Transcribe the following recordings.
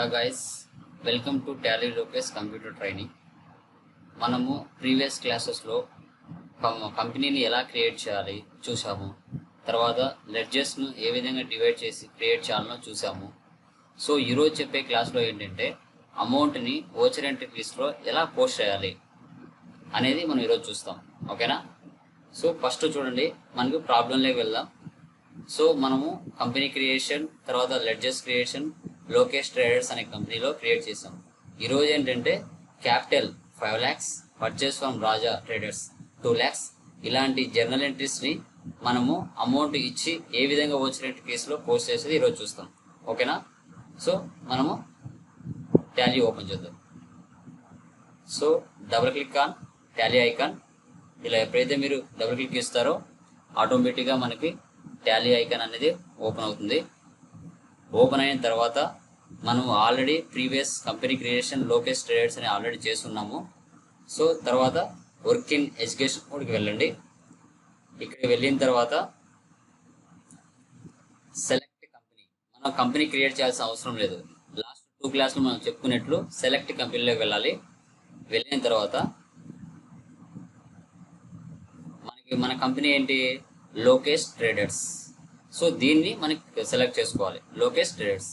Yeah guys welcome to Tally Lokesh computer training మనము previous క్లాసెస్లో కంపెనీని ఎలా క్రియేట్ చేయాలి చూసాము తర్వాత లెడ్జెస్ను ఏ విధంగా డివైడ్ చేసి క్రియేట్ చేయాలనో చూసాము సో ఈరోజు చెప్పే క్లాస్లో ఏంటంటే అమౌంట్ని ఓచర్ ఎంట్రీ లిస్ట్లో ఎలా పోస్ట్ చేయాలి అనేది మనం ఈరోజు చూస్తాం. ఓకేనా? సో ఫస్ట్ చూడండి మనకు ప్రాబ్లంలోకి వెళ్దాం. సో మనము కంపెనీ క్రియేషన్ తర్వాత లెడ్జెస్ క్రియేషన్ లోకేష్ ట్రేడర్స్ అనే కంపెనీలో క్రియేట్ చేసాం ఈరోజు ఏంటంటే capital five lakhs purchase from Raja traders two lakhs ఇలాంటి జర్నల్ ఎంట్రీస్ని మనము అమౌంట్ ఇచ్చి ఏ విధంగా వచ్చినట్టు కేసులో పోస్ట్ చేసేది ఈరోజు చూస్తాం. ఓకేనా? సో మనము టాలీ ఓపెన్ చేద్దాం. So double click on Tally icon. ఇలా ఎప్పుడైతే మీరు డబుల్ క్లిక్ ఇస్తారో ఆటోమేటిక్గా మనకి టాలీ ఐకాన్ అనేది ఓపెన్ అవుతుంది. ఓపెన్ అయిన తర్వాత మనం already previous company creation Lokesh traders అని ఆల్రెడీ చేస్తున్నాము. సో తర్వాత వర్క్ ఇన్ ఎడ్యుకేషన్ మోడ్కి వెళ్ళండి. ఇక్కడ వెళ్ళిన తర్వాత సెలెక్ట్ కంపెనీ మనం కంపెనీ క్రియేట్ చేయాల్సిన అవసరం లేదు. లాస్ట్ టూ క్లాస్లో మనం చెప్పుకున్నట్లు సెలెక్ట్ కంపెనీలోకి వెళ్ళాలి. వెళ్ళిన తర్వాత మనకి మన కంపెనీ ఏంటి? లోకేష్ ట్రేడర్స్ సో దీన్ని మనకి సెలెక్ట్ చేసుకోవాలి. లోకేష్ ట్రేడర్స్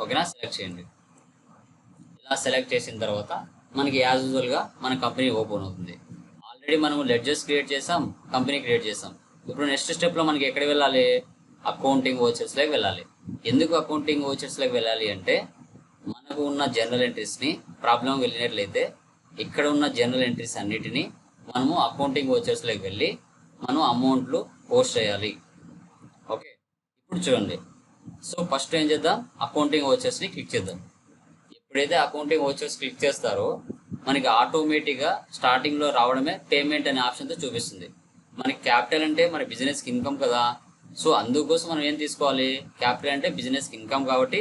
ఓకేనా? సెలెక్ట్ చేయండి. ఇలా సెలెక్ట్ చేసిన తర్వాత మనకి యాజ్ యూజువల్గా మన కంపెనీ ఓపెన్ అవుతుంది. ఆల్రెడీ మనం లెడ్జెస్ క్రియేట్ చేసాం కంపెనీ క్రియేట్ చేసాం. ఇప్పుడు నెక్స్ట్ స్టెప్లో మనకి ఎక్కడ వెళ్ళాలి? అకౌంటింగ్ ఓచర్స్లోకి వెళ్ళాలి. ఎందుకు అకౌంటింగ్ ఓచర్స్లోకి వెళ్ళాలి అంటే మనకు ఉన్న జనరల్ ఎంట్రీస్ని ప్రాబ్లం వెళ్ళినట్లయితే ఇక్కడ ఉన్న జనరల్ ఎంట్రీస్ అన్నిటినీ మనము అకౌంటింగ్ ఓచర్స్లోకి వెళ్ళి మనం అమౌంట్లు పోస్ట్ చేయాలి. ఓకే ఇప్పుడు చూడండి. సో ఫస్ట్ ఏం చేద్దాం? అకౌంటింగ్ ఓచర్స్ని క్లిక్ చేద్దాం. ఎప్పుడైతే అకౌంటింగ్ ఓచర్స్ క్లిక్ చేస్తారో మనకి ఆటోమేటిక్గా స్టార్టింగ్లో రావడమే పేమెంట్ అనే ఆప్షన్తో చూపిస్తుంది. మనకి క్యాపిటల్ అంటే మన బిజినెస్కి ఇన్కమ్ కదా. సో అందుకోసం మనం ఏం తీసుకోవాలి? క్యాపిటల్ అంటే బిజినెస్కి ఇన్కమ్ కాబట్టి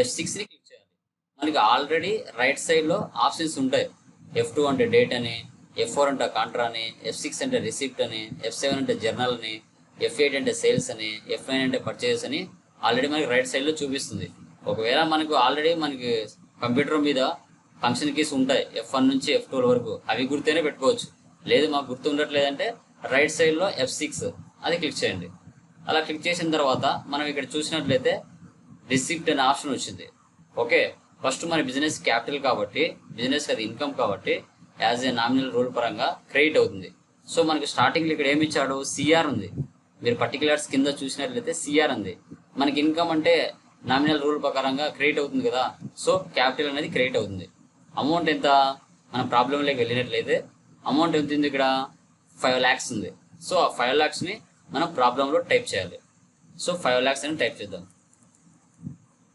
ఎఫ్ సిక్స్ని క్లిక్ చేయాలి. మనకి ఆల్రెడీ రైట్ సైడ్లో ఆప్షన్స్ ఉంటాయి. ఎఫ్ టూ అంటే డేట్ అని ఎఫ్ ఫోర్ అంటే కాంట్రా అని ఎఫ్ సిక్స్ అంటే రిసిప్ట్ అని ఎఫ్ సెవెన్ అంటే జర్నల్ అని ఎఫ్ ఎయిట్ అంటే సేల్స్ అని ఎఫ్ నైన్ అంటే పర్చేస్ అని ఆల్రెడీ మనకి రైట్ సైడ్లో చూపిస్తుంది. ఒకవేళ మనకు ఆల్రెడీ మనకి కంప్యూటర్ మీద ఫంక్షన్ కీస్ ఉంటాయి ఎఫ్ వన్ నుంచి ఎఫ్ టూ వరకు. అవి గుర్తేనే పెట్టుకోవచ్చు. లేదు మాకు గుర్తు ఉండట్లేదంటే రైట్ సైడ్లో ఎఫ్ సిక్స్ అది క్లిక్ చేయండి. అలా క్లిక్ చేసిన తర్వాత మనం ఇక్కడ చూసినట్లయితే రిసిప్ట్ అనే ఆప్షన్ వచ్చింది. ఓకే ఫస్ట్ మన బిజినెస్ క్యాపిటల్ కాబట్టి బిజినెస్ అది ఇన్కమ్ కాబట్టి యాజ్ ఏ నామినల్ రూల్ పరంగా క్రెడిట్ అవుతుంది. సో మనకి స్టార్టింగ్లో ఇక్కడ ఏమి ఇచ్చాడు? సిఆర్ ఉంది. మీరు పర్టికులర్స్ కింద చూసినట్లయితే సిఆర్ ఉంది. మనకి ఇన్కమ్ అంటే నామినల్ రూల్ ప్రకారంగా క్రెడిట్ అవుతుంది కదా. సో క్యాపిటల్ అనేది క్రెడిట్ అవుతుంది. అమౌంట్ ఎంత? మన ప్రాబ్లంలోకి వెళ్ళినట్లయితే అమౌంట్ ఎంత ఉంది ఇక్కడ? ఫైవ్ ల్యాక్స్ ఉంది. సో ఆ ఫైవ్ ల్యాక్స్ని మనం ప్రాబ్లంలో టైప్ చేయాలి. సో ఫైవ్ ల్యాక్స్ అని టైప్ చేద్దాం.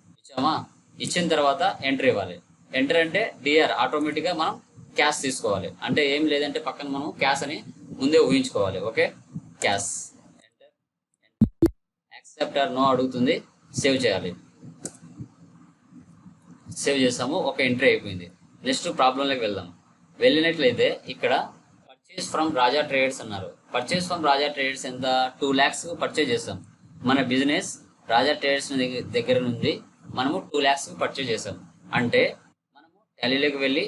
ఇచ్చామా? ఇచ్చిన తర్వాత ఎంటర్ ఇవ్వాలి. ఎంటర్ అంటే డిఆర్ ఆటోమేటిక్గా మనం క్యాష్ తీసుకోవాలి. అంటే ఏం లేదంటే పక్కన మనం క్యాష్ అని ముందే ఊహించుకోవాలి. Okay? Cash. Accept or no అడుగుతుంది సేవ్ చేయాలి. సేవ్ చేసాము ఒక ఎంట్రీ అయిపోయింది. నెక్స్ట్ ప్రాబ్లంలోకి వెళ్దాం. వెళ్ళినట్లయితే ఇక్కడ పర్చేస్ ఫ్రమ్ రాజా ట్రేడర్స్ అన్నారు. పర్చేస్ ఫ్రమ్ రాజా ట్రేడర్స్ ఎంత? టూ ల్యాక్స్ పర్చేజ్ చేస్తాం మన బిజినెస్ రాజా ట్రేడర్స్ దగ్గర నుండి మనము టూ ల్యాక్స్ పర్చేజ్ చేసాం. అంటే మనము టాలీలోకి వెళ్ళి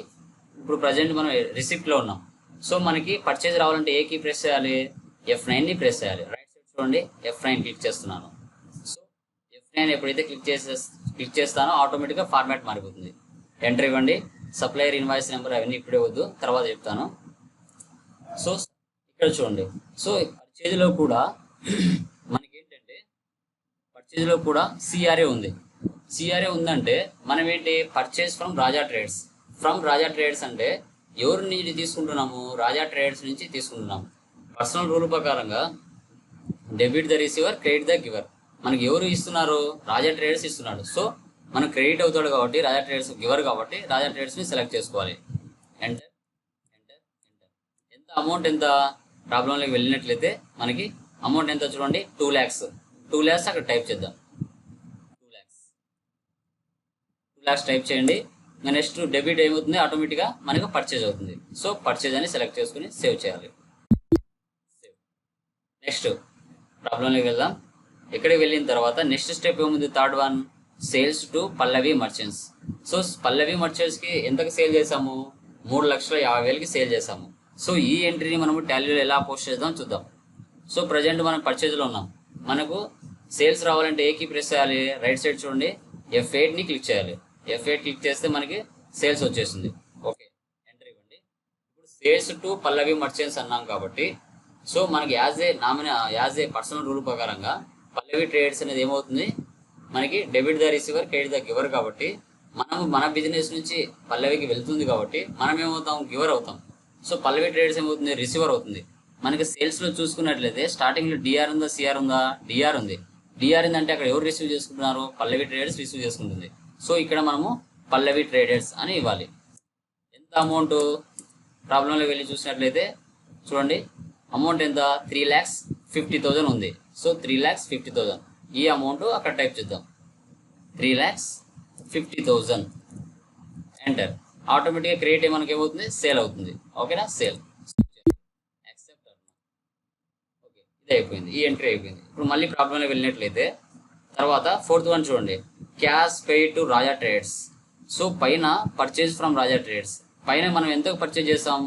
ఇప్పుడు ప్రజెంట్ మనం రిసిప్ట్లో ఉన్నాం. సో మనకి పర్చేజ్ రావాలంటే ఏ కీ ప్రెస్ చేయాలి ఎఫ్ నైన్ని ప్రెస్ చేయాలి. రైట్ సైడ్ చూడండి ఎఫ్ నైన్ క్లిక్ చేస్తున్నాను. నేను ఎప్పుడైతే క్లిక్ చేసే క్లిక్ చేస్తానో ఆటోమేటిక్గా ఫార్మాట్ మారిపోతుంది. ఎంటర్ ఇవ్వండి. సప్లయర్ ఇన్వాయిస్ నెంబర్ అవన్నీ ఇప్పుడే వద్దు. తర్వాత చెప్తాను. సో ఇక్కడ చూడండి. సో పర్చేజ్లో కూడా మనకి ఏంటంటే పర్చేజ్లో కూడా సిఆర్ఏ ఉంది. సిఆర్ఏ ఉందంటే మనం ఏంటి purchase from Raja trades from Raja trades అంటే ఎవరి నుంచి తీసుకుంటున్నాము? రాజా ట్రేడ్స్ నుంచి తీసుకుంటున్నాము. పర్సనల్ రూల్ ప్రకారంగా debit the receiver credit the giver మనకి ఎవరు ఇస్తున్నారు రాజా ట్రేడర్స్ ఇస్తున్నాడు. సో మనం క్రెడిట్ అవుతాడు కాబట్టి రాజా ట్రేడర్స్ గివర్ కాబట్టి రాజా ట్రేడర్స్ని సెలెక్ట్ చేసుకోవాలి. ఎంటర్ ఎంటర్ ఎంటర్ ఎంత అమౌంట్ ఎంత ప్రాబ్లంలోకి వెళ్ళినట్లయితే మనకి అమౌంట్ ఎంత చూడండి? టూ ల్యాక్స్ టూ ల్యాక్స్ అక్కడ టైప్ చేద్దాం. Two lakhs two lakhs type చేయండి. ఇంకా నెక్స్ట్ డెబిట్ ఏమవుతుంది? ఆటోమేటిక్గా మనకు పర్చేజ్ అవుతుంది. సో పర్చేజ్ అని సెలెక్ట్ చేసుకుని సేవ్ చేయాలి. సేవ్ నెక్స్ట్ ప్రాబ్లంలోకి వెళ్దాం. ఇక్కడికి వెళ్ళిన తర్వాత నెక్స్ట్ స్టెప్ ఏముంది? Third one sales to Pallavi merchants. So Pallavi మర్చెంట్స్కి ఎంతకు సేల్ చేసాము మూడు లక్షల యాభై వేలకి సేల్ చేసాము సో ఈ ఎంట్రీని మనము టాలీలో ఎలా పోస్ట్ చేద్దాం చూద్దాం. సో ప్రజెంట్ మనం పర్చేజ్లో ఉన్నాం. మనకు సేల్స్ రావాలంటే ఏ కీ ప్రెస్ చేయాలి? రైట్ సైడ్ చూడండి. ఎఫ్ ఎయిట్ని క్లిక్ చేయాలి. ఎఫ్ ఎయిట్ క్లిక్ చేస్తే మనకి సేల్స్ వచ్చేస్తుంది. ఓకే. ఎంట్రీ ఇవ్వండి. ఇప్పుడు సేల్స్ టు పల్లవి మర్చెంట్స్ అన్నాం కాబట్టి సో మనకి as a నామిన as a personal rule ప్రకారంగా పల్లవి ట్రేడ్స్ అనేది ఏమవుతుంది? మనకి debit the receiver credit the giver కాబట్టి మనం మన బిజినెస్ నుంచి పల్లవికి వెళ్తుంది కాబట్టి మనం ఏమవుతాం గివర్ అవుతాం. సో పల్లవి ట్రేడ్స్ ఏమవుతుంది? రిసీవర్ అవుతుంది. మనకి సేల్స్లో చూసుకున్నట్లయితే స్టార్టింగ్లో డిఆర్ ఉందా? సిఆర్ ఉందా? డిఆర్ ఉంది. డిఆర్ అంటే అక్కడ ఎవరు రిసీవ్ చేసుకుంటున్నారు? పల్లవి ట్రేడర్స్ రిసీవ్ చేసుకుంటుంది. సో ఇక్కడ మనము పల్లవి ట్రేడర్స్ అని ఇవ్వాలి. ఎంత అమౌంట్? ప్రాబ్లంలో వెళ్ళి చూసినట్లయితే చూడండి అమౌంట్ ఎంత? త్రీ ల్యాక్స్ ఫిఫ్టీ థౌజండ్ ఉంది. So three lakhs fifty thousand ఈ అమౌంట్ అక్కడ టైప్ చేద్దాం. Three lakhs fifty thousand enter ఆటోమేటిక్గా క్రియేట్ మనకి ఏమవుతుంది? సేల్ అవుతుంది. ఓకేనా సేల్ యాక్సెప్ట్ ఓకే ఇది అయిపోయింది. ఈ ఎంట్రీ అయిపోయింది. ఇప్పుడు మళ్ళీ ప్రాబ్లంలో వెళ్ళినట్లయితే తర్వాత ఫోర్త్ వన్ చూడండి. Cash pay to Raja trades so పైన పర్చేజ్ ఫ్రమ్ రాజా ట్రేడ్స్ పైన మనం ఎంతకు పర్చేజ్ చేస్తాం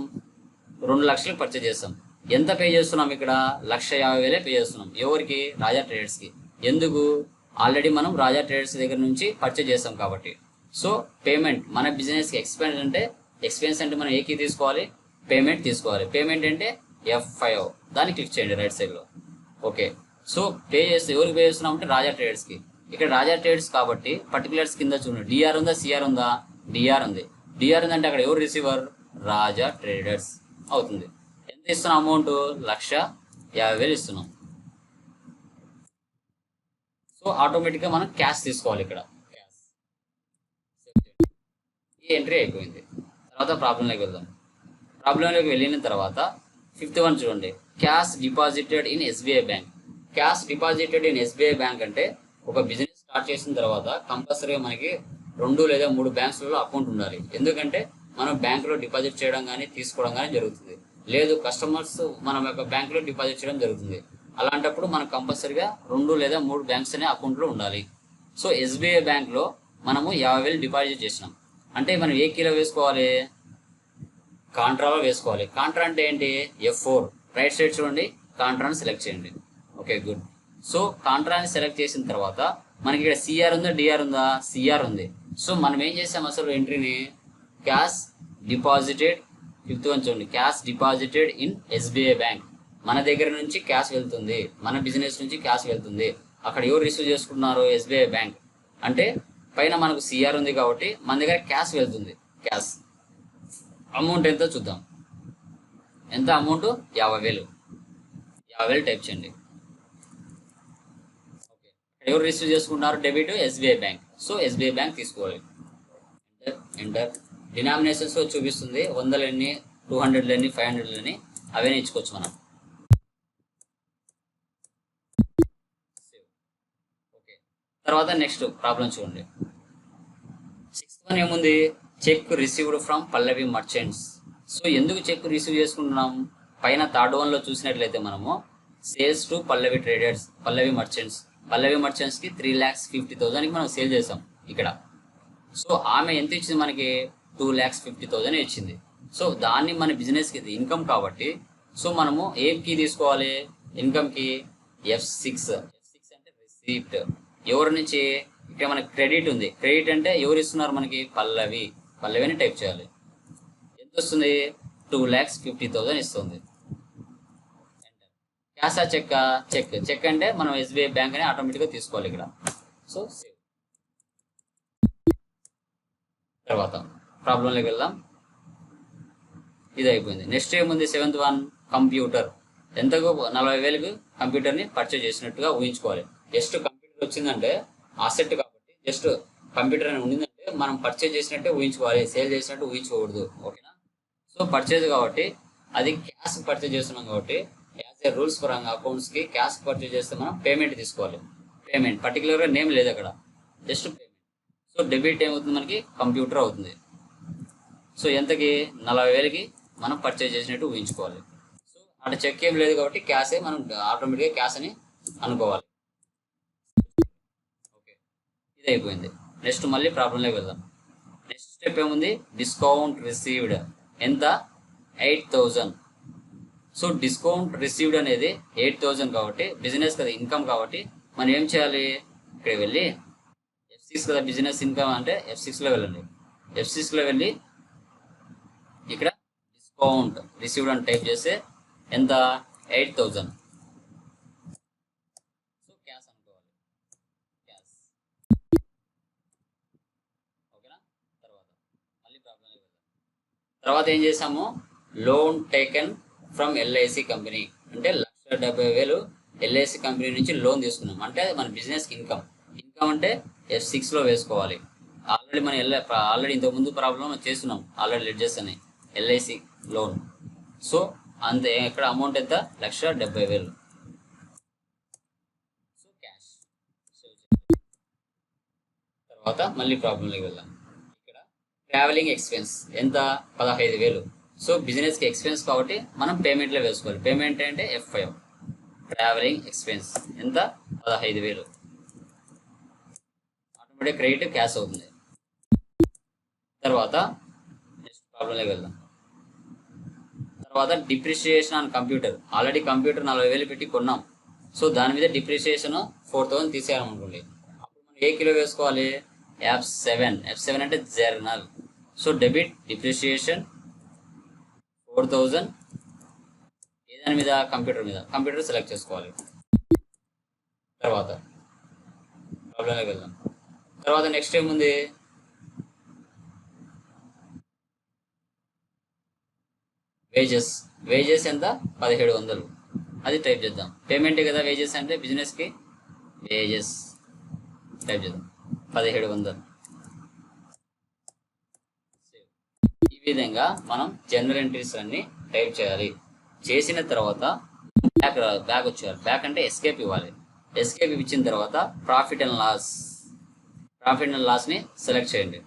రెండు లక్షలకు పర్చేజ్ చేస్తాం ఎంత పే చేస్తున్నాం ఇక్కడ? లక్ష యాభై వేలే పే చేస్తున్నాం. ఎవరికి? రాజా ట్రేడర్స్కి ఎందుకు? ఆల్రెడీ మనం రాజా ట్రేడర్స్ దగ్గర నుంచి పర్చేజ్ చేస్తాం కాబట్టి. సో పేమెంట్ మన బిజినెస్కి ఎక్స్పెన్స్ అంటే ఎక్స్పెన్స్ అంటే మనం ఏకి తీసుకోవాలి? పేమెంట్ తీసుకోవాలి. పేమెంట్ అంటే ఎఫ్ ఫైవ్ దాన్ని క్లిక్ చేయండి రైట్ సైడ్లో ఓకే సో పే చేస్తే ఎవరికి పే చేస్తున్నాం అంటే రాజా ట్రేడర్స్కి ఇక్కడ రాజా ట్రేడర్స్ కాబట్టి పర్టికులర్స్ కింద చూడండి. డిఆర్ ఉందా? సిఆర్ ఉందా? డిఆర్ ఉంది. డిఆర్ ఉందంటే అక్కడ ఎవరు రిసీవర్ రాజా ట్రేడర్స్ అవుతుంది. ఎంత ఇస్తున్నాం అమౌంట్ లక్ష యాభై వేలు ఇస్తున్నాం. సో ఆటోమేటిక్గా మనం క్యాష్ తీసుకోవాలి ఇక్కడ. ఈ ఎంట్రీ అయిపోయింది. తర్వాత ప్రాబ్లంలోకి వెళ్దాం. ప్రాబ్లంలోకి వెళ్ళిన తర్వాత ఫిఫ్త్ వన్ చూడండి. Cash deposited in SBI bank cash deposited in SBI bank అంటే ఒక బిజినెస్ స్టార్ట్ చేసిన తర్వాత కంపల్సరీగా మనకి రెండు లేదా మూడు బ్యాంక్స్లలో అకౌంట్ ఉండాలి. ఎందుకంటే మనం బ్యాంకులో డిపాజిట్ చేయడం కానీ తీసుకోవడం కానీ జరుగుతుంది. లేదు కస్టమర్స్ మనం యొక్క బ్యాంకులో డిపాజిట్ చేయడం జరుగుతుంది. అలాంటప్పుడు మనం కంపల్సరీగా రెండు లేదా మూడు బ్యాంక్స్ అనే అకౌంట్లో ఉండాలి. సో ఎస్బీఐ బ్యాంక్లో మనము యాభై వేలు డిపాజిట్ చేసినాం. అంటే మనం ఏ కిలో వేసుకోవాలి? కాంట్రాలో వేసుకోవాలి. కాంట్రా అంటే ఏంటి? ఎఫ్ ఫోర్ రైట్ సైడ్ చూడండి కాంట్రాని సెలెక్ట్ చేయండి. ఓకే గుడ్ సో కాంట్రాని సెలెక్ట్ చేసిన తర్వాత మనకి ఇక్కడ సిఆర్ ఉందా? డిఆర్ ఉందా? సిఆర్ ఉంది. సో మనం ఏం చేసాం అసలు ఎంట్రీని క్యాష్ డిపాజిటెడ్ ఫిఫ్త్ వన్ చూడండి cash deposited in SBI bank. మన దగ్గర నుంచి క్యాష్ వెళ్తుంది మన బిజినెస్ నుంచి క్యాష్ వెళ్తుంది. అక్కడ ఎవరు రిసీవ్ చేసుకుంటున్నారు ఎస్బీఐ బ్యాంక్. అంటే పైన మనకు సిఆర్ ఉంది కాబట్టి మన దగ్గర క్యాష్ వెళ్తుంది క్యాష్. అమౌంట్ ఎంతో చూద్దాం. ఎంత అమౌంట్? యాభై వేలు. యాభై వేలు టైప్ చేయండి. ఓకే. ఎవరు రిసీవ్ చేసుకుంటున్నారు debit? SBI bank. So SBI bank తీసుకోవాలి. ఎంటర్ డినామినేషన్స్ చూపిస్తుంది. వందలని టూ హండ్రెడ్లని ఫైవ్ హండ్రెడ్లని అవే ఇచ్చుకోవచ్చు మనం. ఓకే తర్వాత నెక్స్ట్ ప్రాబ్లం చూడండి. సిక్స్త్ వన్ ఏముంది? Cheque received from Pallavi merchants so ఎందుకు చెక్ రిసీవ్ చేసుకుంటున్నాం? పైన థర్డ్ వన్లో చూసినట్లయితే మనము sales to Pallavi traders Pallavi merchants Pallavi మర్చెంట్స్కి three lakhs fifty థౌసండ్కి మనం సేల్ చేసాం ఇక్కడ. సో ఆమె ఎంత ఇచ్చింది మనకి? టూ ల్యాక్స్ ఫిఫ్టీ థౌసండ్ ఇచ్చింది. సో దాన్ని మన బిజినెస్కి ఇన్కమ్ కాబట్టి సో మనము ఏం కీ తీసుకోవాలి? ఇన్కమ్కి ఎఫ్ సిక్స్. ఎఫ్ సిక్స్ అంటే రిసీప్ట్. ఎవరి నుంచి? ఇక్కడ మనకి క్రెడిట్ ఉంది. క్రెడిట్ అంటే ఎవరు ఇస్తున్నారు మనకి? పల్లవి. పల్లవి అని టైప్ చేయాలి. ఎంత వస్తుంది? టూ ల్యాక్స్ ఫిఫ్టీ థౌసండ్ ఇస్తుంది. క్యాషా చెక్ చెక్. చెక్ అంటే మనం ఎస్బీఐ బ్యాంక్ అని ఆటోమేటిక్గా తీసుకోవాలి ఇక్కడ. So save. తర్వాత. ప్రాబ్లంలోకి వెళ్దాం ఇది అయిపోయింది నెక్స్ట్ ఏముంది? Seventh one computer. ఎంతకు? నలభై వేలకు కంప్యూటర్ని పర్చేజ్ చేసినట్టుగా ఊహించుకోవాలి. జస్ట్ కంప్యూటర్ వచ్చిందంటే అసెట్ కాబట్టి జస్ట్ కంప్యూటర్ అని ఉండిందంటే మనం పర్చేజ్ చేసినట్టే ఊహించుకోవాలి. సేల్ చేసినట్టు ఊహించుకోకూడదు. ఓకేనా? సో పర్చేజ్ కాబట్టి అది క్యాష్ పర్చేజ్ చేస్తున్నాం కాబట్టి యాజ్ ఏ రూల్స్ పరంగా అకౌంట్స్కి క్యాష్ పర్చేజ్ చేస్తే మనం పేమెంట్ తీసుకోవాలి. పేమెంట్. పర్టికులర్గా నేమ్ లేదు అక్కడ. Just payment. సో డెబిట్ ఏమవుతుంది మనకి? కంప్యూటర్ అవుతుంది. సో ఎంతకి? నలభై వేలకి మనం పర్చేజ్ చేసినట్టు ఊహించుకోవాలి. సో అటు చెక్ ఏం లేదు కాబట్టి క్యాషే మనం ఆటోమేటిక్గా క్యాష్ అని అనుకోవాలి. ఓకే ఇది అయిపోయింది. నెక్స్ట్ మళ్ళీ ప్రాబ్లంలోకి వెళ్దాం. నెక్స్ట్ స్టెప్ ఏముంది? డిస్కౌంట్ రిసీవ్డ్ ఎంత? Eight thousand so discount received అనేది ఎయిట్ థౌజండ్ కాబట్టి బిజినెస్ కదా ఇన్కమ్ కాబట్టి మనం ఏం చేయాలి? ఇక్కడ వెళ్ళి ఎఫ్ సిక్స్ కదా బిజినెస్ ఇన్కమ్ అంటే ఎఫ్ సిక్స్లో వెళ్ళండి. ఎఫ్ సిక్స్లో వెళ్ళి డిస్కౌంట్ రిసీవ్డ్ అని టైప్ చేస్తే ఎంత? ఎయిట్ థౌజండ్ సో క్యాష్ అనుకోవాలి. క్యాష్ ఓకేనా? తర్వాత. మళ్ళీ ప్రాబ్లం తర్వాత ఏం చేసాము loan taken from LIC company అంటే లక్ష డెబ్బై వేలు ఎల్ఐసి కంపెనీ నుంచి లోన్ తీసుకున్నాం. అంటే మన బిజినెస్ ఇన్కమ్ ఇన్కమ్ అంటే ఎఫ్ సిక్స్లో వేసుకోవాలి. ఆల్రెడీ మనం ఎల్ ఆల్రెడీ ఇంతకు ముందు ప్రాబ్లం చేస్తున్నాం. ఆల్రెడీ లెడ్జెస్ అని. ఎల్ఐసి లోన్ సో అంత ఇక్కడ అమౌంట్ ఎంత? లక్ష డెబ్బై వేలు. సో క్యాష్ తర్వాత మళ్ళీ ప్రాబ్లంలోకి వెళ్దాం. ఇక్కడ ట్రావెలింగ్ ఎక్స్పెన్స్ ఎంత? పదహైదు వేలు. సో బిజినెస్కి ఎక్స్పెన్స్ కాబట్టి మనం పేమెంట్లో వేసుకోవాలి. పేమెంట్ అంటే ఎఫ్ఐ ట్రావెలింగ్ ఎక్స్పెన్స్ ఎంత? పదహైదు వేలు. ఆటోమేటిక్ క్రెడిట్ క్యాష్ అవుతుంది. తర్వాత నెక్స్ట్ ప్రాబ్లంలోకి వెళ్దాం. తర్వాత depreciation on computer already computer నలభై వేలు పెట్టి కొన్నాం. సో దాని మీద డిప్రిషియేషన్ ఫోర్ థౌసండ్ తీసేయాలనుకోండి అప్పుడు మనం ఏ కిలో వేసుకోవాలి? ఎఫ్ సెవెన్ ఎఫ్ సెవెన్ అంటే journal. So debit depreciation four thousand ఏ దాని మీద? కంప్యూటర్ మీద. కంప్యూటర్ సెలెక్ట్ చేసుకోవాలి. తర్వాత. ప్రాబ్లంలోకి వెళ్దాం. తర్వాత నెక్స్ట్ ఏముంది? వేజెస్ వేజెస్ ఎంత? పదిహేడు వందలు. అది టైప్ చేద్దాం. పేమెంటే కదా వేజెస్ అంటే బిజినెస్కి వేజెస్ టైప్ చేద్దాం. పదిహేడు వందలు. ఈ విధంగా మనం జనరల్ ఎంట్రీస్ అన్ని టైప్ చేయాలి. చేసిన తర్వాత బ్యాక్ బ్యాక్ వచ్చేయాలి. బ్యాక్ అంటే ఎస్కేప్ ఇవ్వాలి. ఎస్కేప్ ఇచ్చిన తర్వాత profit and loss profit and లాస్ని select చేయండి.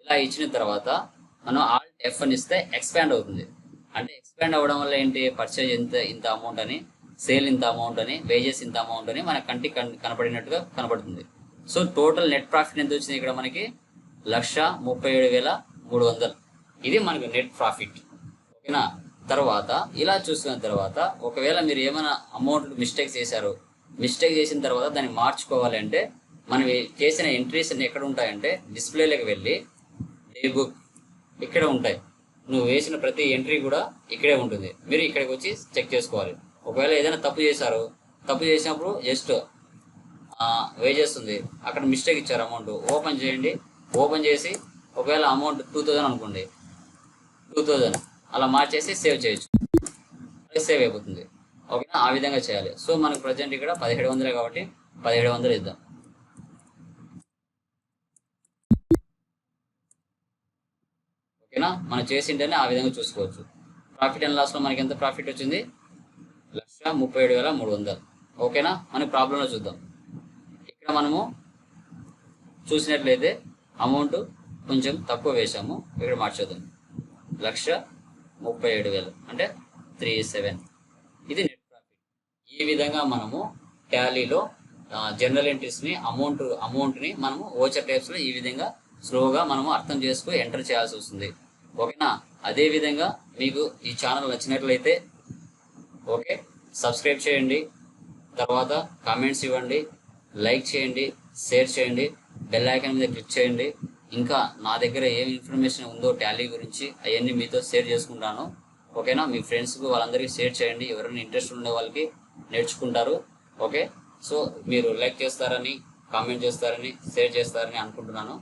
ఇలా ఇచ్చిన తర్వాత మనం ఎఫ్ అని ఇస్తే ఎక్స్పాండ్ అవుతుంది. అంటే ఎక్స్పాండ్ అవ్వడం వల్ల ఏంటి? పర్చేజ్ ఇంత ఇంత అమౌంట్ అని సేల్ ఇంత అమౌంట్ అని వేజెస్ ఇంత అమౌంట్ అని మన కంటికి కన్- కనపడినట్టుగా కనపడుతుంది. సో టోటల్ నెట్ ప్రాఫిట్ ఎంత వచ్చింది ఇక్కడ మనకి? లక్ష ముప్పై ఏడు వేల మూడు వందలు. ఇది మనకు నెట్ ప్రాఫిట్ ఓకేనా? తర్వాత ఇలా చూసుకున్న తర్వాత ఒకవేళ మీరు ఏమైనా అమౌంట్ మిస్టేక్ చేశారు మిస్టేక్ చేసిన తర్వాత దాన్ని మార్చుకోవాలి అంటే మనం చేసిన ఎంట్రీస్ అన్ని ఎక్కడ ఉంటాయంటే డిస్ప్లేలోకి వెళ్ళి డే బుక్ ఇక్కడే ఉంటాయి. నువ్వు వేసిన ప్రతి ఎంట్రీ కూడా ఇక్కడే ఉంటుంది. మీరు ఇక్కడికి వచ్చి చెక్ చేసుకోవాలి. ఒకవేళ ఏదైనా తప్పు చేశారు తప్పు చేసినప్పుడు జస్ట్ వేజెస్ ఉంది అక్కడ మిస్టేక్ ఇచ్చారు అమౌంట్ ఓపెన్ చేయండి. ఓపెన్ చేసి ఒకవేళ అమౌంట్ టూ థౌజండ్ అనుకోండి. టూ థౌజండ్ అలా మార్చేసి సేవ్ చేయొచ్చు. సేవ్ అయిపోతుంది. ఓకేనా? ఆ విధంగా చేయాలి. సో మనకు ప్రజెంట్ ఇక్కడ పదిహేడు వందలే కాబట్టి పదిహేడు వందలు ఇద్దాం. ఓకేనా? మనం చేసింటేనే ఆ విధంగా చూసుకోవచ్చు. ప్రాఫిట్ అండ్ లాస్లో మనకి ఎంత ప్రాఫిట్ వచ్చింది? లక్ష ముప్పై ఏడు వేల మూడు వందలు. ఓకేనా? మనకి ప్రాబ్లంలో చూద్దాం. ఇక్కడ మనము చూసినట్లయితే అమౌంట్ కొంచెం తక్కువ వేసాము ఇక్కడ మార్చేద్దాం లక్ష ముప్పై ఏడు వేలు. అంటే త్రీ సెవెన్ ఇది నెట్ ప్రాఫిట్ ఈ విధంగా మనము టాలీలో జనరల్ ఎంట్రీస్ని అమౌంట్ అమౌంట్ని మనము ఓచర్ టైప్స్లో ఈ విధంగా స్లోగా మనము అర్థం చేసుకుని ఎంటర్ చేయాల్సి వస్తుంది. ఓకేనా? అదే విధంగా మీకు ఈ ఛానల్ నచ్చినట్లయితే ఓకే సబ్స్క్రైబ్ చేయండి. తర్వాత కామెంట్స్ ఇవ్వండి లైక్ చేయండి షేర్ చేయండి బెల్ ఐకాన్ మీద క్లిక్ చేయండి. ఇంకా నా దగ్గర ఏం ఇన్ఫర్మేషన్ ఉందో టాలీ గురించి అవన్నీ మీతో షేర్ చేసుకుంటాను. ఓకేనా? మీ ఫ్రెండ్స్కి వాళ్ళందరికీ షేర్ చేయండి. ఎవరైనా ఇంట్రెస్ట్ ఉండే వాళ్ళకి నేర్చుకుంటారు. ఓకే? సో మీరు లైక్ చేస్తారని కామెంట్ చేస్తారని షేర్ చేస్తారని అనుకుంటున్నాను.